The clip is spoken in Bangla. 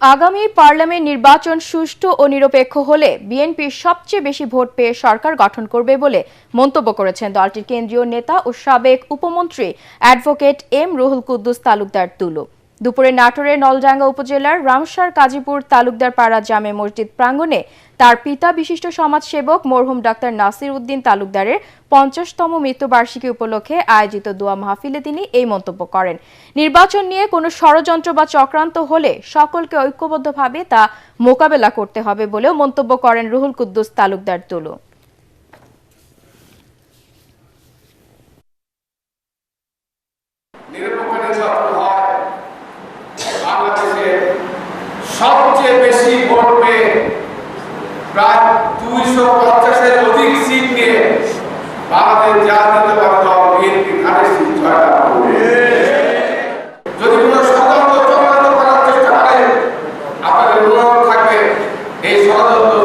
আগামী পার্লামেন্ট নির্বাচন সুষ্ঠু ও নিরপেক্ষ হলে বিএনপি সবচেয়ে বেশি ভোট পেয়ে সরকার গঠন করবে বলে মন্তব্য করেছেন দলটির কেন্দ্রীয় নেতা ও সাবেক উপমন্ত্রী অ্যাডভোকেট এম রুহুল কুদ্দুস তালুকদার তুলু। দুপুরে নাটোরের নলডাঙ্গা উপজেলার রামসার কাজীপুর তালুকদার পাড়া জামে মসজিদ প্রাঙ্গণে তার পিতা বিশিষ্ট সমাজসেবক মরহুম ডাক্তার নাসির উদ্দিন তালুকদারের পঞ্চাশতম মৃত্যুবার্ষিকী উপলক্ষে আয়োজিত দোয়া মাহফিলে তিনি এই মন্তব্য করেন। নির্বাচন নিয়ে কোনো ষড়যন্ত্র বা চক্রান্ত হলে সকলকে ঐক্যবদ্ধভাবে তা মোকাবেলা করতে হবে বলেও মন্তব্য করেন রুহুল কুদ্দুস তালুকদার তুলু। সবচেয়ে বেশি ভোট প্রায় দুইশো পঞ্চাশের অধিক সিট নিয়ে ভারতের জাতীয়তাবাদী যদি কোনো ষড়যন্ত্র চক্রান্ত করার চেষ্টা আপনাদের অনুরোধ থাকবে, এই ষড়যন্ত্র